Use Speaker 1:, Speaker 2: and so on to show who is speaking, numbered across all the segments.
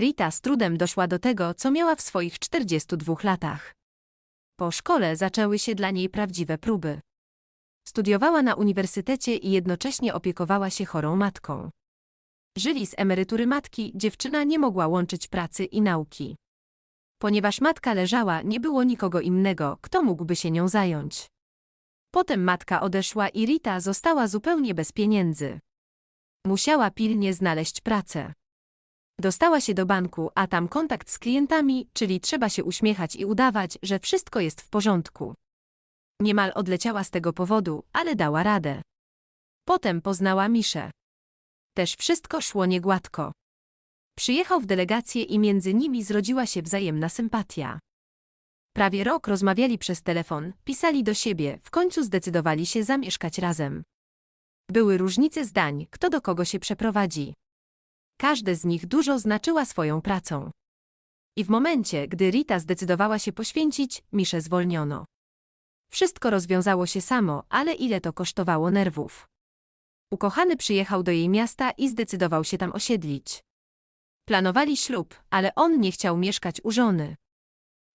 Speaker 1: Rita z trudem doszła do tego, co miała w swoich 42 latach. Po szkole zaczęły się dla niej prawdziwe próby. Studiowała na uniwersytecie i jednocześnie opiekowała się chorą matką. Żyli z emerytury matki, dziewczyna nie mogła łączyć pracy i nauki. Ponieważ matka leżała, nie było nikogo innego, kto mógłby się nią zająć. Potem matka odeszła i Rita została zupełnie bez pieniędzy. Musiała pilnie znaleźć pracę. Dostała się do banku, a tam kontakt z klientami, czyli trzeba się uśmiechać i udawać, że wszystko jest w porządku. Niemal odleciała z tego powodu, ale dała radę. Potem poznała Miszę. Też wszystko szło niegładko. Przyjechał w delegację i między nimi zrodziła się wzajemna sympatia. Prawie rok rozmawiali przez telefon, pisali do siebie, w końcu zdecydowali się zamieszkać razem. Były różnice zdań, kto do kogo się przeprowadzi. Każde z nich dużo znaczyła swoją pracą. I w momencie, gdy Rita zdecydowała się poświęcić, Miszę zwolniono. Wszystko rozwiązało się samo, ale ile to kosztowało nerwów. Ukochany przyjechał do jej miasta i zdecydował się tam osiedlić. Planowali ślub, ale on nie chciał mieszkać u żony.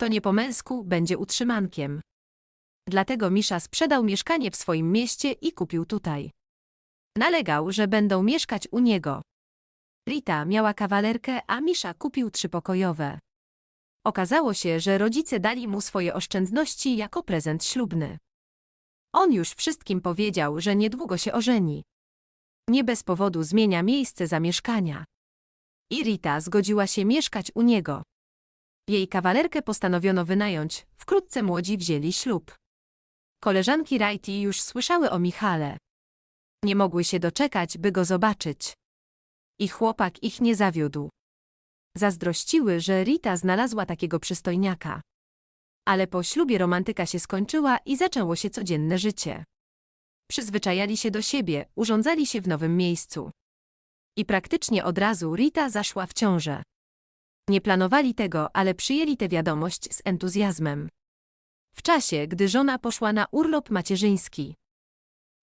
Speaker 1: To nie po męsku, będzie utrzymankiem. Dlatego Misza sprzedał mieszkanie w swoim mieście i kupił tutaj. Nalegał, że będą mieszkać u niego. Rita miała kawalerkę, a Misza kupił trzypokojowe. Okazało się, że rodzice dali mu swoje oszczędności jako prezent ślubny. On już wszystkim powiedział, że niedługo się ożeni. Nie bez powodu zmienia miejsce zamieszkania. I Rita zgodziła się mieszkać u niego. Jej kawalerkę postanowiono wynająć, wkrótce młodzi wzięli ślub. Koleżanki Righty już słyszały o Michale. Nie mogły się doczekać, by go zobaczyć. I chłopak ich nie zawiódł. Zazdrościły, że Rita znalazła takiego przystojniaka. Ale po ślubie romantyka się skończyła i zaczęło się codzienne życie. Przyzwyczajali się do siebie, urządzali się w nowym miejscu. I praktycznie od razu Rita zaszła w ciążę. Nie planowali tego, ale przyjęli tę wiadomość z entuzjazmem. W czasie, gdy żona poszła na urlop macierzyński.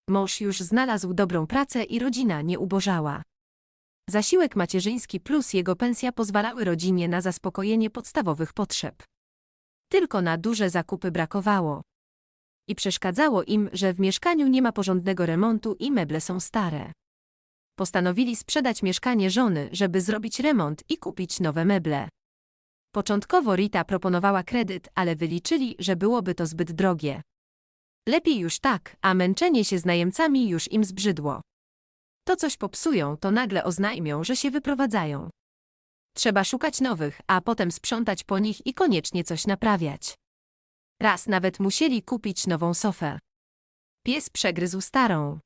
Speaker 1: Mąż już znalazł dobrą pracę i rodzina nie ubożała. Zasiłek macierzyński plus jego pensja pozwalały rodzinie na zaspokojenie podstawowych potrzeb. Tylko na duże zakupy brakowało. I przeszkadzało im, że w mieszkaniu nie ma porządnego remontu i meble są stare. Postanowili sprzedać mieszkanie żony, żeby zrobić remont i kupić nowe meble. Początkowo Rita proponowała kredyt, ale wyliczyli, że byłoby to zbyt drogie. Lepiej już tak, a męczenie się z najemcami już im zbrzydło. To coś popsują, to nagle oznajmią, że się wyprowadzają. Trzeba szukać nowych, a potem sprzątać po nich i koniecznie coś naprawiać. Raz nawet musieli kupić nową sofę. Pies przegryzł starą.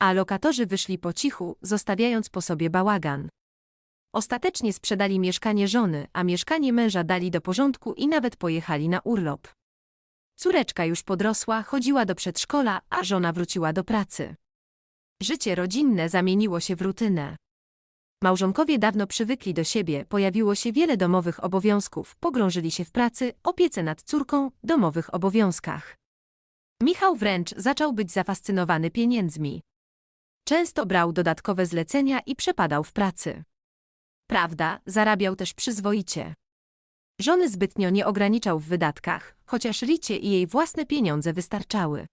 Speaker 1: A lokatorzy wyszli po cichu, zostawiając po sobie bałagan. Ostatecznie sprzedali mieszkanie żony, a mieszkanie męża dali do porządku i nawet pojechali na urlop. Córeczka już podrosła, chodziła do przedszkola, a żona wróciła do pracy. Życie rodzinne zamieniło się w rutynę. Małżonkowie dawno przywykli do siebie, pojawiło się wiele domowych obowiązków, pogrążyli się w pracy, opiece nad córką, domowych obowiązkach. Michał wręcz zaczął być zafascynowany pieniędzmi. Często brał dodatkowe zlecenia i przepadał w pracy. Prawda, zarabiał też przyzwoicie. Żony zbytnio nie ograniczał w wydatkach, chociaż Ricie i jej własne pieniądze wystarczały.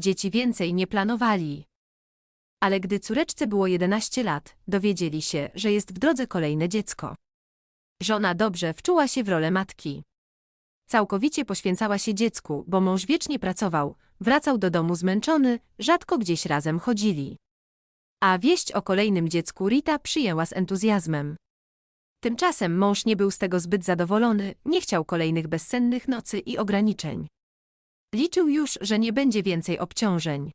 Speaker 1: Dzieci więcej nie planowali. Ale gdy córeczce było 11 lat, dowiedzieli się, że jest w drodze kolejne dziecko. Żona dobrze wczuła się w rolę matki. Całkowicie poświęcała się dziecku, bo mąż wiecznie pracował, wracał do domu zmęczony, rzadko gdzieś razem chodzili. A wieść o kolejnym dziecku Rita przyjęła z entuzjazmem. Tymczasem mąż nie był z tego zbyt zadowolony, nie chciał kolejnych bezsennych nocy i ograniczeń. Liczył już, że nie będzie więcej obciążeń.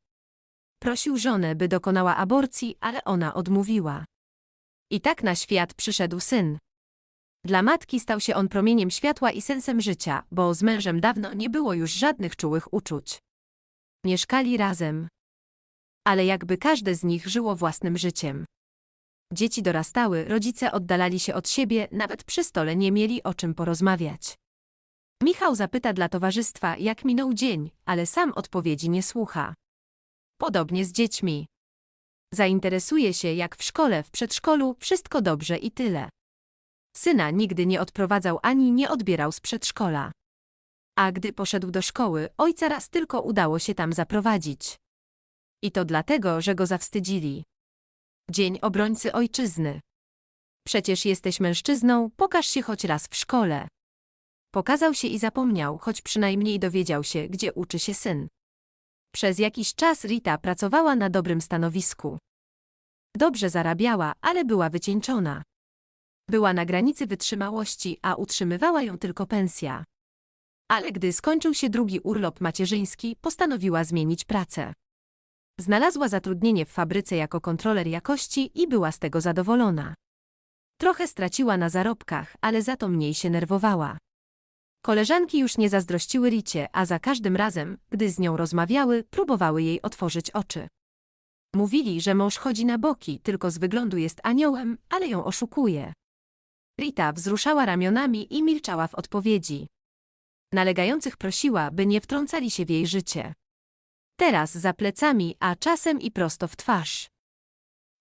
Speaker 1: Prosił żonę, by dokonała aborcji, ale ona odmówiła. I tak na świat przyszedł syn. Dla matki stał się on promieniem światła i sensem życia, bo z mężem dawno nie było już żadnych czułych uczuć. Mieszkali razem. Ale jakby każde z nich żyło własnym życiem. Dzieci dorastały, rodzice oddalali się od siebie, nawet przy stole nie mieli o czym porozmawiać. Michał zapyta dla towarzystwa, jak minął dzień, ale sam odpowiedzi nie słucha. Podobnie z dziećmi. Zainteresuje się, jak w szkole, w przedszkolu, wszystko dobrze i tyle. Syna nigdy nie odprowadzał ani nie odbierał z przedszkola. A gdy poszedł do szkoły, ojca raz tylko udało się tam zaprowadzić. I to dlatego, że go zawstydzili. Dzień obrońcy ojczyzny. Przecież jesteś mężczyzną, pokaż się choć raz w szkole. Pokazał się i zapomniał, choć przynajmniej dowiedział się, gdzie uczy się syn. Przez jakiś czas Rita pracowała na dobrym stanowisku. Dobrze zarabiała, ale była wycieńczona. Była na granicy wytrzymałości, a utrzymywała ją tylko pensja. Ale gdy skończył się drugi urlop macierzyński, postanowiła zmienić pracę. Znalazła zatrudnienie w fabryce jako kontroler jakości i była z tego zadowolona. Trochę straciła na zarobkach, ale za to mniej się nerwowała. Koleżanki już nie zazdrościły Ricie, a za każdym razem, gdy z nią rozmawiały, próbowały jej otworzyć oczy. Mówili, że mąż chodzi na boki, tylko z wyglądu jest aniołem, ale ją oszukuje. Rita wzruszała ramionami i milczała w odpowiedzi. Nalegających prosiła, by nie wtrącali się w jej życie. Teraz za plecami, a czasem i prosto w twarz.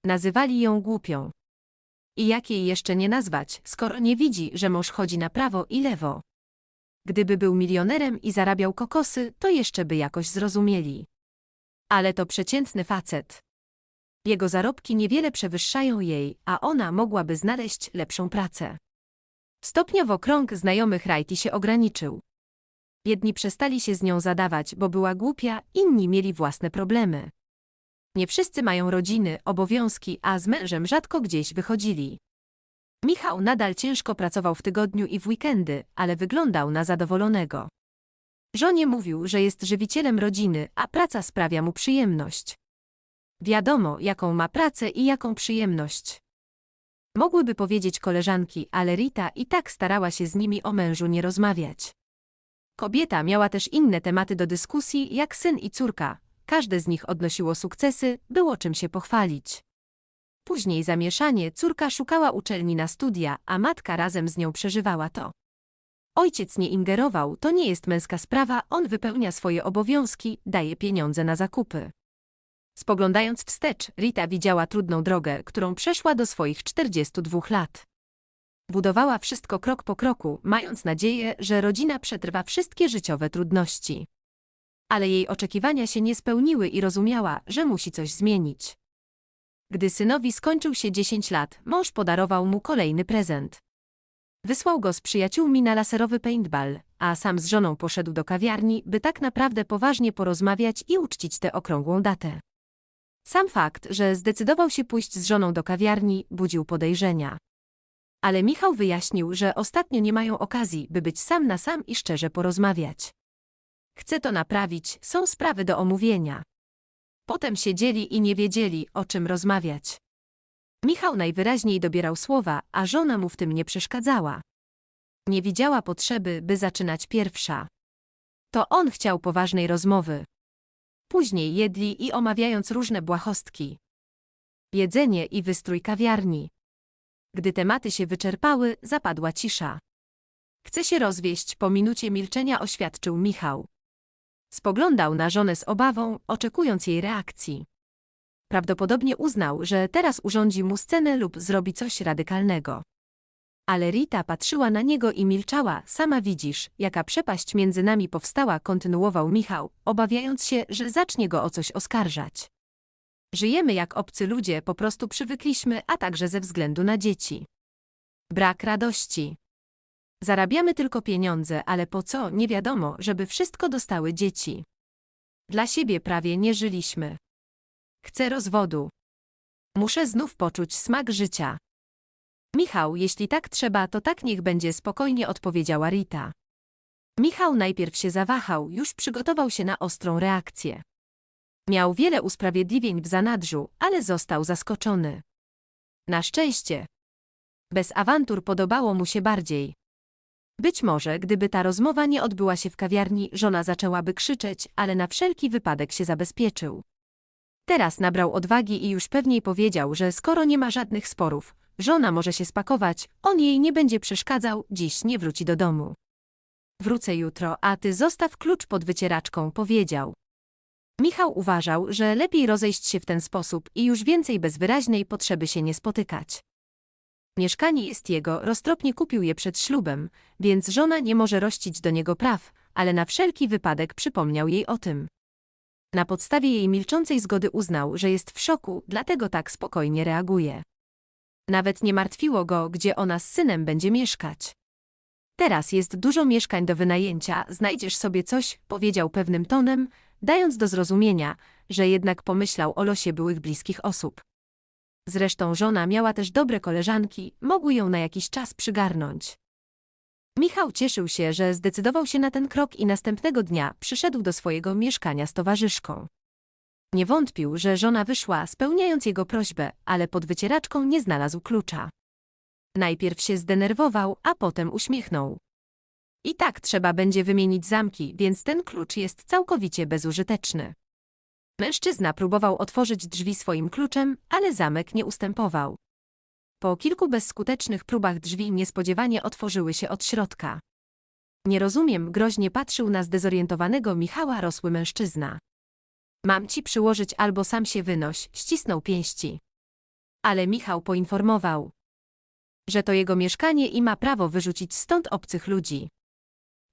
Speaker 1: Nazywali ją głupią. I jak jej jeszcze nie nazwać, skoro nie widzi, że mąż chodzi na prawo i lewo? Gdyby był milionerem i zarabiał kokosy, to jeszcze by jakoś zrozumieli. Ale to przeciętny facet. Jego zarobki niewiele przewyższają jej, a ona mogłaby znaleźć lepszą pracę. Stopniowo krąg znajomych Rajti się ograniczył. Jedni przestali się z nią zadawać, bo była głupia, inni mieli własne problemy. Nie wszyscy mają rodziny, obowiązki, a z mężem rzadko gdzieś wychodzili. Michał nadal ciężko pracował w tygodniu i w weekendy, ale wyglądał na zadowolonego. Żonie mówił, że jest żywicielem rodziny, a praca sprawia mu przyjemność. Wiadomo, jaką ma pracę i jaką przyjemność. Mogłyby powiedzieć koleżanki, ale Rita i tak starała się z nimi o mężu nie rozmawiać. Kobieta miała też inne tematy do dyskusji, jak syn i córka. Każde z nich odnosiło sukcesy, było czym się pochwalić. Później zamieszanie, córka szukała uczelni na studia, a matka razem z nią przeżywała to. Ojciec nie ingerował, to nie jest męska sprawa, on wypełnia swoje obowiązki, daje pieniądze na zakupy. Spoglądając wstecz, Rita widziała trudną drogę, którą przeszła do swoich 42 lat. Budowała wszystko krok po kroku, mając nadzieję, że rodzina przetrwa wszystkie życiowe trudności. Ale jej oczekiwania się nie spełniły i rozumiała, że musi coś zmienić. Gdy synowi skończył się 10 lat, mąż podarował mu kolejny prezent. Wysłał go z przyjaciółmi na laserowy paintball, a sam z żoną poszedł do kawiarni, by tak naprawdę poważnie porozmawiać i uczcić tę okrągłą datę. Sam fakt, że zdecydował się pójść z żoną do kawiarni, budził podejrzenia. Ale Michał wyjaśnił, że ostatnio nie mają okazji, by być sam na sam i szczerze porozmawiać. Chce to naprawić, są sprawy do omówienia. Potem siedzieli i nie wiedzieli, o czym rozmawiać. Michał najwyraźniej dobierał słowa, a żona mu w tym nie przeszkadzała. Nie widziała potrzeby, by zaczynać pierwsza. To on chciał poważnej rozmowy. Później jedli i omawiając różne błahostki. Jedzenie i wystrój kawiarni. Gdy tematy się wyczerpały, zapadła cisza. Chce się rozwieść, po minucie milczenia oświadczył Michał. Spoglądał na żonę z obawą, oczekując jej reakcji. Prawdopodobnie uznał, że teraz urządzi mu scenę lub zrobi coś radykalnego. Ale Rita patrzyła na niego i milczała, sama widzisz, jaka przepaść między nami powstała, kontynuował Michał, obawiając się, że zacznie go o coś oskarżać. Żyjemy jak obcy ludzie, po prostu przywykliśmy, a także ze względu na dzieci. Brak radości. Zarabiamy tylko pieniądze, ale po co, nie wiadomo, żeby wszystko dostały dzieci. Dla siebie prawie nie żyliśmy. Chcę rozwodu. Muszę znów poczuć smak życia. Michał, jeśli tak trzeba, to tak niech będzie spokojnie odpowiedziała Rita. Michał najpierw się zawahał, już przygotował się na ostrą reakcję. Miał wiele usprawiedliwień w zanadrzu, ale został zaskoczony. Na szczęście. Bez awantur podobało mu się bardziej. Być może, gdyby ta rozmowa nie odbyła się w kawiarni, żona zaczęłaby krzyczeć, ale na wszelki wypadek się zabezpieczył. Teraz nabrał odwagi i już pewniej powiedział, że skoro nie ma żadnych sporów, żona może się spakować, on jej nie będzie przeszkadzał, dziś nie wróci do domu. Wrócę jutro, a ty zostaw klucz pod wycieraczką, powiedział. Michał uważał, że lepiej rozejść się w ten sposób i już więcej bez wyraźnej potrzeby się nie spotykać. Mieszkanie jest jego, roztropnie kupił je przed ślubem, więc żona nie może rościć do niego praw, ale na wszelki wypadek przypomniał jej o tym. Na podstawie jej milczącej zgody uznał, że jest w szoku, dlatego tak spokojnie reaguje. Nawet nie martwiło go, gdzie ona z synem będzie mieszkać. Teraz jest dużo mieszkań do wynajęcia, znajdziesz sobie coś, powiedział pewnym tonem, dając do zrozumienia, że jednak pomyślał o losie byłych bliskich osób. Zresztą żona miała też dobre koleżanki, mogły ją na jakiś czas przygarnąć. Michał cieszył się, że zdecydował się na ten krok i następnego dnia przyszedł do swojego mieszkania z towarzyszką. Nie wątpił, że żona wyszła, spełniając jego prośbę, ale pod wycieraczką nie znalazł klucza. Najpierw się zdenerwował, a potem uśmiechnął. I tak trzeba będzie wymienić zamki, więc ten klucz jest całkowicie bezużyteczny. Mężczyzna próbował otworzyć drzwi swoim kluczem, ale zamek nie ustępował. Po kilku bezskutecznych próbach drzwi niespodziewanie otworzyły się od środka. Nie rozumiem, groźnie patrzył na zdezorientowanego Michała rosły mężczyzna. Mam ci przyłożyć albo sam się wynoś, ścisnął pięści. Ale Michał poinformował, że to jego mieszkanie i ma prawo wyrzucić stąd obcych ludzi.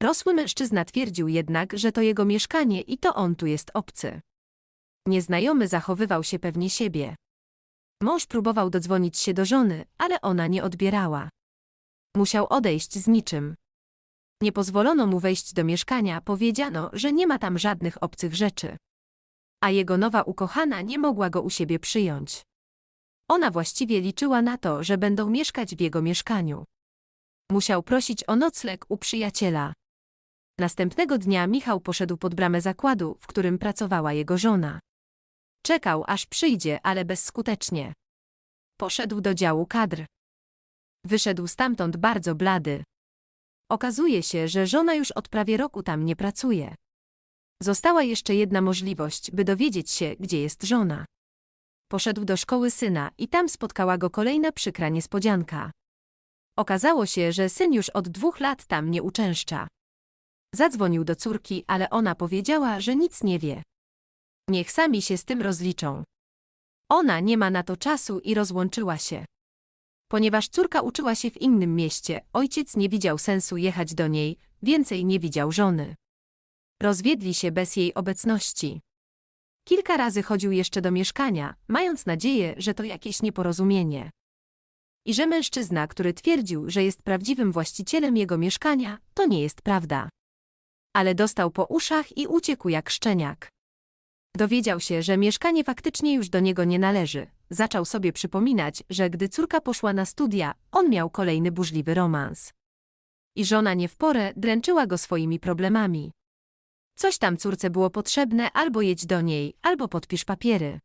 Speaker 1: Rosły mężczyzna twierdził jednak, że to jego mieszkanie i to on tu jest obcy. Nieznajomy zachowywał się pewnie siebie. Mąż próbował dodzwonić się do żony, ale ona nie odbierała. Musiał odejść z niczym. Nie pozwolono mu wejść do mieszkania, powiedziano, że nie ma tam żadnych obcych rzeczy. A jego nowa ukochana nie mogła go u siebie przyjąć. Ona właściwie liczyła na to, że będą mieszkać w jego mieszkaniu. Musiał prosić o nocleg u przyjaciela. Następnego dnia Michał poszedł pod bramę zakładu, w którym pracowała jego żona. Czekał, aż przyjdzie, ale bezskutecznie. Poszedł do działu kadr. Wyszedł stamtąd bardzo blady. Okazuje się, że żona już od prawie roku tam nie pracuje. Została jeszcze jedna możliwość, by dowiedzieć się, gdzie jest żona. Poszedł do szkoły syna i tam spotkała go kolejna przykra niespodzianka. Okazało się, że syn już od dwóch lat tam nie uczęszcza. Zadzwonił do córki, ale ona powiedziała, że nic nie wie. Niech sami się z tym rozliczą. Ona nie ma na to czasu i rozłączyła się. Ponieważ córka uczyła się w innym mieście, ojciec nie widział sensu jechać do niej, więcej nie widział żony. Rozwiedli się bez jej obecności. Kilka razy chodził jeszcze do mieszkania, mając nadzieję, że to jakieś nieporozumienie. I że mężczyzna, który twierdził, że jest prawdziwym właścicielem jego mieszkania, to nie jest prawda. Ale dostał po uszach i uciekł jak szczeniak. Dowiedział się, że mieszkanie faktycznie już do niego nie należy. Zaczął sobie przypominać, że gdy córka poszła na studia, on miał kolejny burzliwy romans. I żona nie w porę dręczyła go swoimi problemami. Coś tam córce było potrzebne, albo jedź do niej, albo podpisz papiery.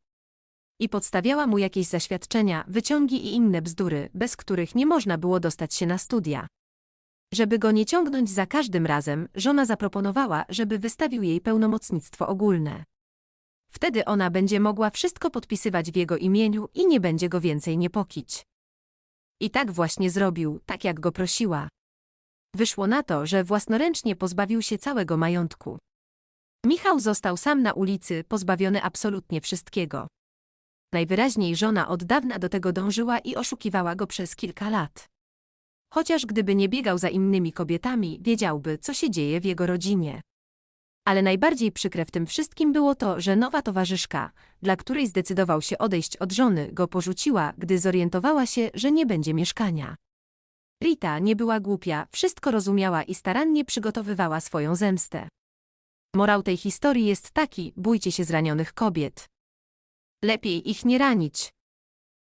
Speaker 1: I podstawiała mu jakieś zaświadczenia, wyciągi i inne bzdury, bez których nie można było dostać się na studia. Żeby go nie ciągnąć za każdym razem, żona zaproponowała, żeby wystawił jej pełnomocnictwo ogólne. Wtedy ona będzie mogła wszystko podpisywać w jego imieniu i nie będzie go więcej niepokić. I tak właśnie zrobił, tak jak go prosiła. Wyszło na to, że własnoręcznie pozbawił się całego majątku. Michał został sam na ulicy, pozbawiony absolutnie wszystkiego. Najwyraźniej żona od dawna do tego dążyła i oszukiwała go przez kilka lat. Chociaż gdyby nie biegał za innymi kobietami, wiedziałby, co się dzieje w jego rodzinie. Ale najbardziej przykre w tym wszystkim było to, że nowa towarzyszka, dla której zdecydował się odejść od żony, go porzuciła, gdy zorientowała się, że nie będzie mieszkania. Rita nie była głupia, wszystko rozumiała i starannie przygotowywała swoją zemstę. Morał tej historii jest taki, bójcie się zranionych kobiet. Lepiej ich nie ranić.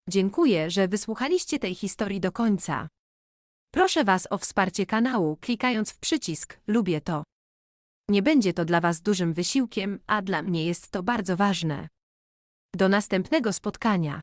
Speaker 1: Dziękuję, że wysłuchaliście tej historii do końca. Proszę Was o wsparcie kanału, klikając w przycisk Lubię to. Nie będzie to dla Was dużym wysiłkiem, a dla mnie jest to bardzo ważne. Do następnego spotkania.